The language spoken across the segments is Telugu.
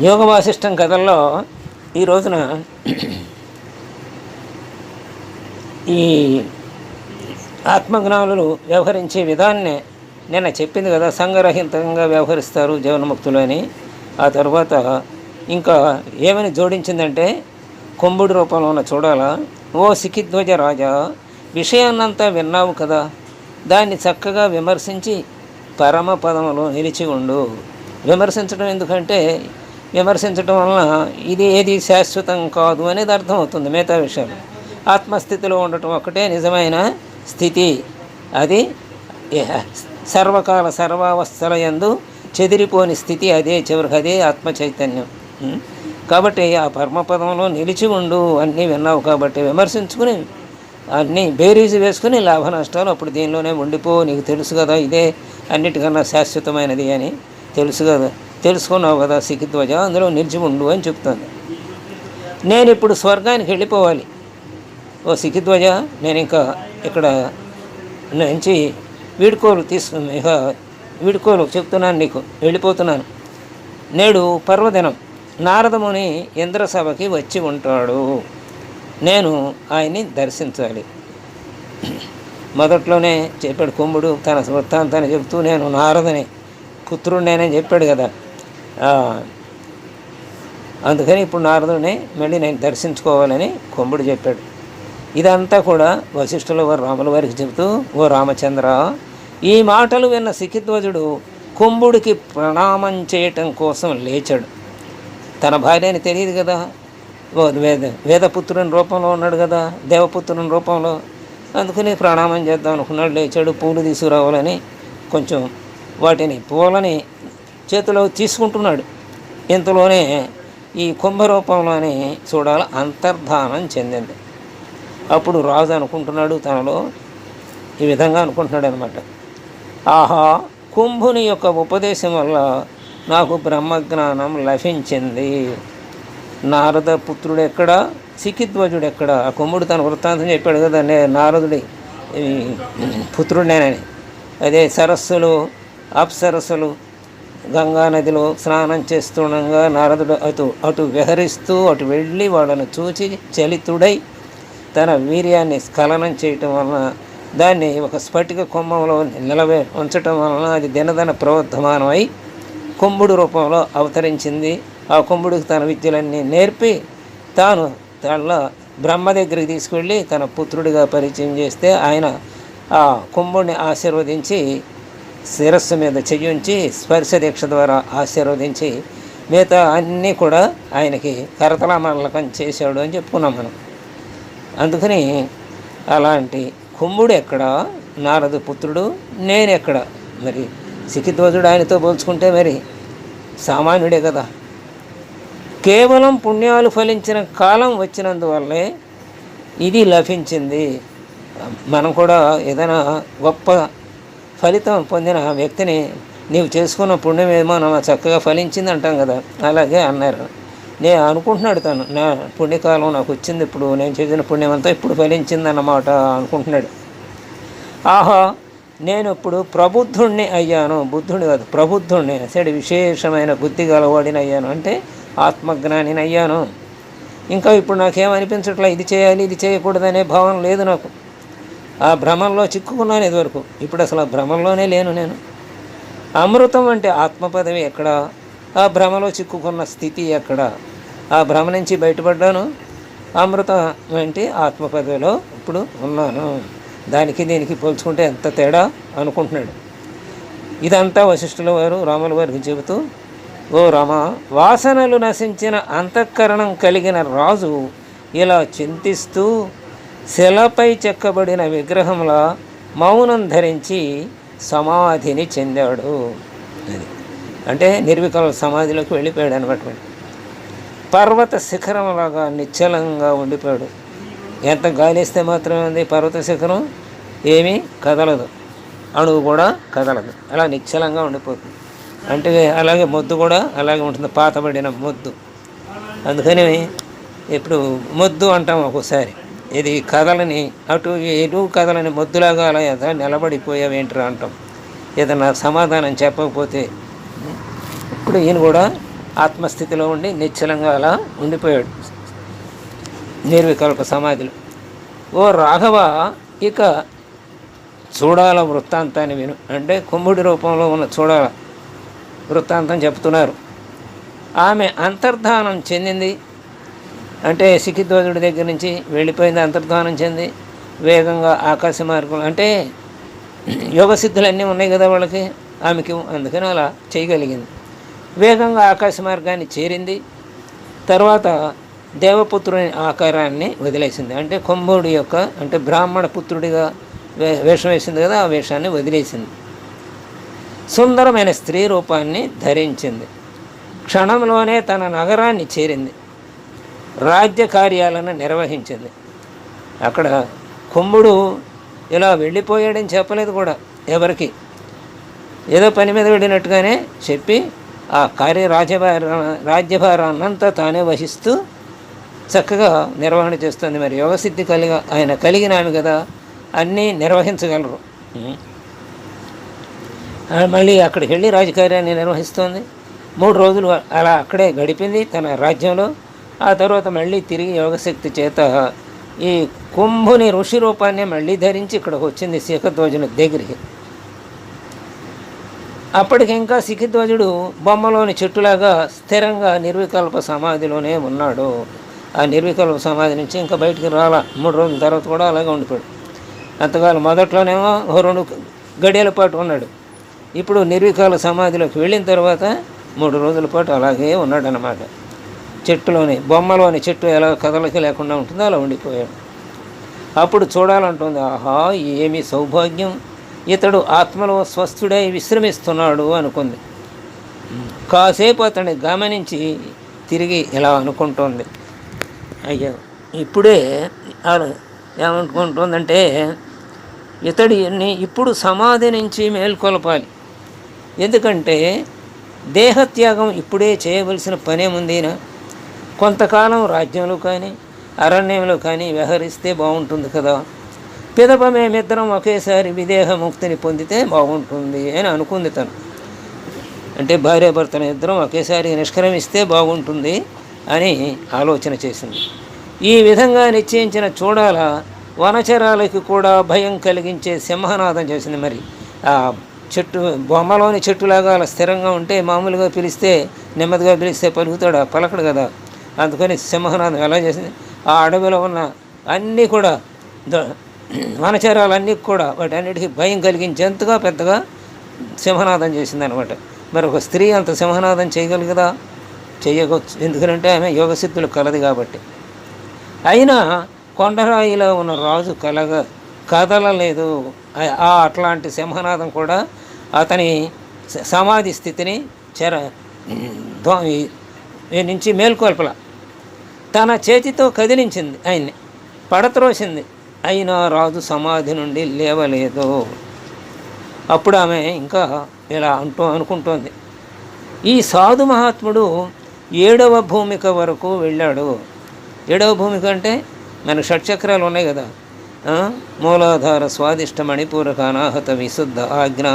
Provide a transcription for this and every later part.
యోగ వాసిష్టం కథల్లో ఈ రోజున ఈ ఆత్మజ్ఞానులు వ్యవహరించే విధాన్నే నిన్న చెప్పింది కదా సంఘరహితంగా వ్యవహరిస్తారు జీవనముక్తులు అని. ఆ తర్వాత ఇంకా ఏమని జోడించిందంటే కొంబుడి రూపంలో ఉన్న చూడాలా? ఓ సికిధ్వజ రాజా విషయాన్నంతా విన్నావు కదా దాన్ని చక్కగా విమర్శించి పరమ పదములో నిలిచి ఉండు. విమర్శించడం ఎందుకంటే విమర్శించడం వలన ఇది ఏది శాశ్వతం కాదు అనేది అర్థమవుతుంది మిగతా విషయాలు. ఆత్మస్థితిలో ఉండటం ఒకటే నిజమైన స్థితి. అది సర్వకాల సర్వావస్థల యందు చెదిరిపోని స్థితి అదే చివరికి అదే ఆత్మ చైతన్యం. కాబట్టి ఆ పరమపదంలో నిలిచి ఉండు అన్నీ విన్నావు కాబట్టి విమర్శించుకుని అన్నీ బేరీజు వేసుకుని లాభ నష్టాలు అప్పుడు దీనిలోనే ఉండిపో నీకు తెలుసు కదా ఇదే అన్నిటికన్నా శాశ్వతమైనది అని తెలుసు కదా. తెలుసుకున్నావు కదా సికిధ్వజ అందులో నిలిచి ఉండు అని చెప్తుంది. నేను ఇప్పుడు స్వర్గానికి వెళ్ళిపోవాలి. ఓ సికిధ్వజ నేను ఇంకా ఇక్కడ నుంచి వీడుకోలు తీసుకుని ఇక వీడుకోలు చెప్తున్నాను నీకు వెళ్ళిపోతున్నాను. నేడు పర్వదినం. నారదముని ఇంద్రసభకి వచ్చి ఉంటాడు. నేను ఆయన్ని దర్శించాలి. మొదట్లోనే చెప్పాడు కుంభుడు తన వృత్తాంతాన్ని చెబుతూ నేను నారదని పుత్రుడినేనని చెప్పాడు కదా. అందుకని ఇప్పుడు నారదుడిని మళ్ళీ నేను దర్శించుకోవాలని కుంభుడు చెప్పాడు. ఇదంతా కూడా వశిష్ఠుల వారు రాముల వారికి చెబుతూ ఓ రామచంద్ర ఈ మాటలు విన్న సిఖిధ్వజుడు కుంభుడికి ప్రణామం చేయటం కోసం లేచాడు. తన భార్య అని తెలియదు కదా? ఓ వేద వేదపుత్రుని రూపంలో ఉన్నాడు కదా దేవపుత్రుని రూపంలో. అందుకని ప్రణామం చేద్దాం అనుకున్నాడు లేచాడు పూలు తీసుకురావాలని కొంచెం వాటిని పూలని చేతిలో తీసుకుంటున్నాడు. ఇంతలోనే ఈ కుంభరూపంలోనే చూడాలి అంతర్ధానం చెందింది. అప్పుడు రాజు అనుకుంటున్నాడు తనలో ఈ విధంగా అనుకుంటున్నాడు అనమాట ఆహా కుంభుని యొక్క ఉపదేశం వల్ల నాకు బ్రహ్మజ్ఞానం లభించింది. నారద పుత్రుడు ఎక్కడ సికిధ్వజుడు ఎక్కడ ఆ కుంభుడు తన వృత్తాంతం చెప్పాడు కదా నే నారదుడి పుత్రుడు నేనని అదే సరస్సులు అప్సరస్సులు గంగా నదిలో స్నానం చేస్తుండగా నారదుడు అటు అటు విహరిస్తూ అటు వెళ్ళి వాళ్ళను చూచి చలితుడై తన వీర్యాన్ని స్ఖలనం చేయటం వలన దాన్ని ఒక స్ఫటిక కుంభంలో నిలవే ఉంచటం వలన అది దినదన ప్రవర్ధమానమై కుంభుడు రూపంలో అవతరించింది. ఆ కుంభుడికి తన విద్యలన్నీ నేర్పి తాను తన బ్రహ్మ దగ్గరికి తీసుకెళ్ళి తన పుత్రుడిగా పరిచయం చేస్తే ఆయన ఆ కుంభుడిని ఆశీర్వదించి శిరస్సు మీద చెయ్యుంచి స్పర్శ దీక్ష ద్వారా ఆశీర్వదించి మిగతా అన్నీ కూడా ఆయనకి కరతలామలకం చేశాడు అని చెప్పుకున్నాం మనం. అందుకని అలాంటి కుంభుడు ఎక్కడ? నారదు పుత్రుడు నేను ఎక్కడ మరి సికిధ్వజుడు ఆయనతో పోల్చుకుంటే మరి సామాన్యుడే కదా. కేవలం పుణ్యాలు ఫలించిన కాలం వచ్చినందువల్లే ఇది లభించింది. మనం కూడా ఏదైనా గొప్ప ఫలితం పొందిన వ్యక్తిని నీవు చేసుకున్న పుణ్యం ఏమో నా చక్కగా ఫలించింది అంటాం కదా. అలాగే అన్నారు. నేను అనుకుంటున్నాడు తను. నా పుణ్యకాలం నాకు వచ్చింది ఇప్పుడు. నేను చేసిన పుణ్యం అంతా ఇప్పుడు ఫలించింది అన్నమాట అనుకుంటున్నాడు. ఆహా నేను ఇప్పుడు ప్రబుద్ధుణ్ణి అయ్యాను. బుద్ధుడు కాదు ప్రబుద్ధుణ్ణి. అసలు విశేషమైన బుద్ధి గలవాడిని అయ్యాను. అంటే ఆత్మజ్ఞానిని అయ్యాను. ఇంకా ఇప్పుడు నాకేమనిపించట్లే? ఇది చేయాలి ఇది చేయకూడదనే భావన లేదు నాకు. ఆ భ్రమంలో చిక్కుకున్నాను ఇదివరకు. ఇప్పుడు అసలు ఆ భ్రమంలోనే లేను నేను. అమృతం అంటే ఆత్మపదవి ఎక్కడ? ఆ భ్రమలో చిక్కుకున్న స్థితి ఎక్కడ? ఆ భ్రమ నుంచి బయటపడ్డాను. అమృతం అంటే ఆత్మపదవిలో ఇప్పుడు ఉన్నాను. దానికి దీనికి పోల్చుకుంటే ఎంత తేడా అనుకుంటున్నాడు. ఇదంతా వశిష్ఠుల వారు రాముల వారికి చెబుతూ ఓ రామ వాసనలు నశించిన అంతఃకరణం కలిగిన రాజు ఇలా చింతిస్తూ శిలపై చెక్కబడిన విగ్రహంలా మౌనం ధరించి సమాధిని చెందాడు. అది అంటే నిర్వికల సమాధిలోకి వెళ్ళిపోయాడు అనమాట పర్వత శిఖరంలాగా నిశ్చలంగా ఉండిపోయాడు. ఎంత గాలిస్తే మాత్రమే ఉంది పర్వత శిఖరం? ఏమీ కదలదు. అణువు కూడా కదలదు. అలా నిశ్చలంగా ఉండిపోతుంది. అంటే అలాగే మొద్దు కూడా అలాగే ఉంటుంది. పాతబడిన మొద్దు. అందుకని ఇప్పుడు మొద్దు అంటాం ఒక్కోసారి. ఇది కథలని అటు ఇటు కథలని మొద్దులాగా అలా ఎదా నిలబడిపోయావేంట్రా అంటాం. ఏదన్నా సమాధానం చెప్పకపోతే ఇప్పుడు ఈయన కూడా ఆత్మస్థితిలో ఉండి నిశ్చలంగా అలా ఉండిపోయాడు. నిర్వికల్ప సమాధిలో. ఓ రాఘవ ఇక చూడాల వృత్తాంతాన్ని విను. అంటే కుంభుడి రూపంలో ఉన్న చూడాల వృత్తాంతం చెప్తున్నారు. ఆమె అంతర్ధానం చెందింది అంటే సిఖిధ్వజుడి దగ్గర నుంచి వెళ్ళిపోయింది అంతర్ధానం చెంది వేగంగా ఆకాశ మార్గం అంటే యోగ సిద్ధులన్నీ ఉన్నాయి కదా వాళ్ళకి ఆమెకి అందుకని అలా చేయగలిగింది. వేగంగా ఆకాశ మార్గాన్ని చేరింది. తర్వాత దేవపుత్రుని ఆకారాన్ని వదిలేసింది. అంటే కుంభుడి యొక్క అంటే బ్రాహ్మణ పుత్రుడిగా వే వేషం వేసింది కదా ఆ వేషాన్ని వదిలేసింది. సుందరమైన స్త్రీ రూపాన్ని ధరించింది. క్షణంలోనే తన నగరాన్ని చేరింది. రాజ్య కార్యాలను నిర్వహించింది. అక్కడ కుంభుడు ఇలా వెళ్ళిపోయాడని చెప్పలేదు కూడా ఎవరికి. ఏదో పని మీద వెళ్ళినట్టుగానే చెప్పి ఆ కార్య రాజ్యభార రాజ్యభారాన్నంతా తానే వహిస్తూ చక్కగా నిర్వహణ చేస్తుంది. మరి యోగసిద్ధి కలిగ ఆయన కలిగిన ఆమె కదా అన్నీ నిర్వహించగలరు. మళ్ళీ అక్కడికి వెళ్ళి రాజకార్యాన్ని నిర్వహిస్తోంది. మూడు రోజులు అలా అక్కడే గడిపింది తన రాజ్యంలో. ఆ తర్వాత మళ్ళీ తిరిగి యోగశక్తి చేత ఈ కుంభుని ఋషి రూపాన్ని మళ్ళీ ధరించి ఇక్కడికి వచ్చింది శిఖధ్వజుని దగ్గరికి. అప్పటికి ఇంకా శిఖధ్వజుడు బొమ్మలోని చెట్టులాగా స్థిరంగా నిర్వికల్ప సమాధిలోనే ఉన్నాడు. ఆ నిర్వికల్ప సమాధి నుంచి ఇంకా బయటికి రాలా. మూడు రోజుల తర్వాత కూడా అలాగే ఉండిపోయాడు. అంతకాలం మొదట్లోనేమో ఓ రెండు గడియల పాటు ఉన్నాడు. ఇప్పుడు నిర్వికాల సమాధిలోకి వెళ్ళిన తర్వాత మూడు రోజుల పాటు అలాగే ఉన్నాడు అన్నమాట చెట్టులోని బొమ్మలోని చెట్టు ఎలా కదలకి లేకుండా ఉంటుందో అలా ఉండిపోయాడు. అప్పుడు చూడాలంటుంది ఆహా ఏమి సౌభాగ్యం. ఇతడు ఆత్మలో స్వస్థుడై విశ్రమిస్తున్నాడు అనుకుంది. కాసేపు అతన్ని గమనించి తిరిగి ఇలా అనుకుంటుంది. అయ్యో ఇప్పుడే ఏమనుకుంటుందంటే ఇతడిని ఇప్పుడు సమాధి నుంచి మేల్కొలపాలి. ఎందుకంటే దేహత్యాగం ఇప్పుడే చేయవలసిన పనేముందినా కొంతకాలం రాజ్యంలో కానీ అరణ్యంలో కానీ వ్యవహరిస్తే బాగుంటుంది కదా. పిదప మేమిద్దరం ఒకేసారి విదేహ ముక్తిని పొందితే బాగుంటుంది అని అనుకుంది తను. అంటే భార్యాభర్తల ఇద్దరం ఒకేసారి నిష్క్రమిస్తే బాగుంటుంది అని ఆలోచన చేసింది. ఈ విధంగా నిశ్చయించిన చూడాల వనచరాలకి కూడా భయం కలిగించే సింహనాదం చేసింది మరి. ఆ చెట్టు బొమ్మలోని చెట్టులాగా అలా స్థిరంగా ఉంటే మామూలుగా పిలిస్తే నెమ్మదిగా పిలిస్తే పలుకుతాడు ఆ పలకడు కదా. అందుకని సింహనాదం ఎలా చేసింది? ఆ అడవిలో ఉన్న అన్నీ కూడా వనచరాలన్నీ కూడా వాటన్నిటికీ భయం కలిగించేంతగా పెద్దగా సింహనాథం చేసింది అనమాట మరి ఒక స్త్రీ అంత సింహనాథం చేయగలుగుదా? చేయవచ్చు ఎందుకంటే ఆమె యోగసిద్ధులు కలది కాబట్టి. అయినా కొండరాయిలో ఉన్న రాజు కలగ కదలలేదు. ఆ- ఆ అట్లాంటి సింహనాథం కూడా అతని సమాధి స్థితిని చెర ధ్వ- నుంచి మేల్కొల్పల. తన చేతితో కదిలించింది ఆయన్ని. పడత్రోసింది. అయినా రాజు సమాధి నుండి లేవలేదు. అప్పుడు ఆమె ఇంకా ఇలా అంటూ అనుకుంటోంది. ఈ సాధు మహాత్ముడు ఏడవ భూమిక వరకు వెళ్ళాడు. ఏడవ భూమిక అంటే మనకు షట్చక్రాలు ఉన్నాయి కదా. మూలాధార స్వాదిష్ట మణిపూరక అనాహత విశుద్ధ ఆజ్ఞ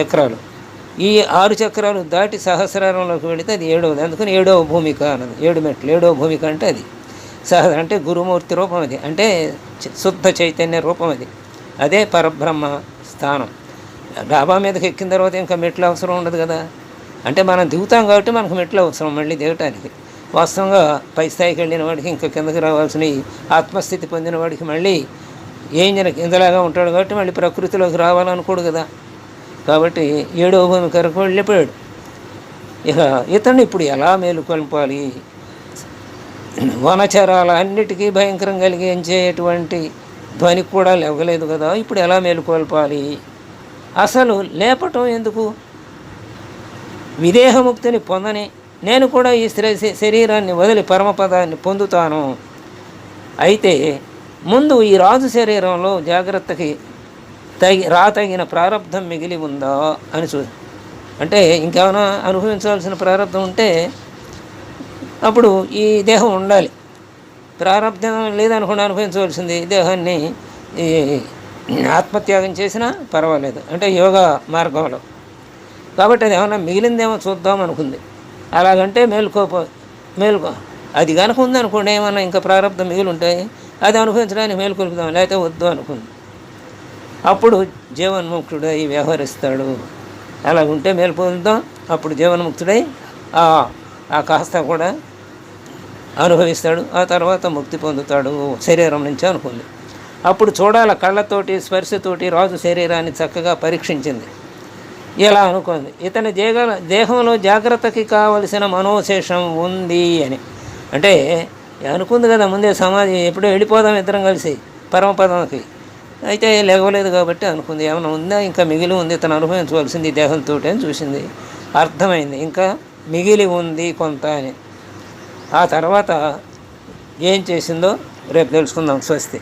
చక్రాలు. ఈ ఆరు చక్రాలు దాటి సహస్రారంలోకి వెళితే అది ఏడవది. అందుకని ఏడవ భూమిక అన్నది. ఏడు మెట్లు. ఏడవ భూమిక అంటే అది. సహ అంటే గురుమూర్తి రూపం అది. అంటే శుద్ధ చైతన్య రూపం అది. అదే పరబ్రహ్మ స్థానం. డాబా మీదకి ఎక్కిన తర్వాత ఇంకా మెట్లు అవసరం ఉండదు కదా. అంటే మనం దిగుతాం కాబట్టి మనకు మెట్లు అవసరం మళ్ళీ దిగటానికి. వాస్తవంగా పై స్థాయికి వెళ్ళిన వాడికి ఇంకా కిందకి రావాల్సిన ఆత్మస్థితి పొందిన వాడికి మళ్ళీ ఏం జన కిందలాగా ఉంటాడు కాబట్టి మళ్ళీ ప్రకృతిలోకి రావాలనుకోడు కదా. కాబట్టి ఏడవ భూమి వరకు వెళ్ళిపోయాడు ఇక ఇతను ఇప్పుడు ఎలా మేలుకొల్పాలి? వనచరాల అన్నిటికీ భయంకరం కలిగించేటువంటి ధ్వని కూడా లేవలేదు కదా ఇప్పుడు ఎలా మేలుకొల్పాలి? అసలు లేపటం ఎందుకు? విదేహముక్తిని పొందని నేను కూడా ఈ శ్రీ శరీరాన్ని వదిలి పరమపదాన్ని పొందుతాను. అయితే ముందు ఈ రాజు శరీరంలో జాగ్రత్తకి తగి రాతగిన ప్రారంధం మిగిలి ఉందా అని చూ అంటే ఇంకేమైనా అనుభవించాల్సిన ప్రారంధం ఉంటే అప్పుడు ఈ దేహం ఉండాలి. ప్రారంధం లేదనుకుండా అనుభవించవలసింది ఈ దేహాన్ని ఈ ఆత్మత్యాగం చేసినా పర్వాలేదు. అంటే యోగా మార్గంలో. కాబట్టి అది ఏమైనా మిగిలిందేమో చూద్దాం అనుకుంది. అలాగంటే మేలుకోపో మేలుకో అది కనుక ఉందనుకోండి ఏమన్నా ఇంకా ప్రారంధం మిగిలి ఉంటాయి అది అనుభవించడానికి మేలుకొలుపుదాం లేకపోతే వద్దు అనుకుంది. అప్పుడు జీవన్ముక్తుడై వ్యవహరిస్తాడు. అలాగుంటే మేలు పొందుతాం. అప్పుడు జీవన్ముక్తుడై ఆ ఆ కాస్త కూడా అనుభవిస్తాడు. ఆ తర్వాత ముక్తి పొందుతాడు. శరీరం నుంచి అనుకుంది. అప్పుడు చూడాల కళ్ళతోటి స్పర్శతోటి రాజు శరీరాన్ని చక్కగా పరీక్షించింది. ఇలా అనుకుంది? ఇతని దేగ దేహంలో జాగ్రత్తకి కావలసిన మనోశేషం ఉంది అని. అంటే అనుకుంది కదా ముందే సమాధి ఎప్పుడో వెళ్ళిపోదాం ఇద్దరం కలిసి పరమపదంకి అయితే లేవలేదు కాబట్టి అనుకుంది. ఏమైనా ఉందా? ఇంకా మిగిలి ఉంది. తను అనుభవించవలసింది ఈ దేహంతో అని చూసింది. అర్థమైంది. ఇంకా మిగిలి ఉంది కొంత అని. ఆ తర్వాత ఏం చేసిందో రేపు తెలుసుకుందాం. స్వస్తి.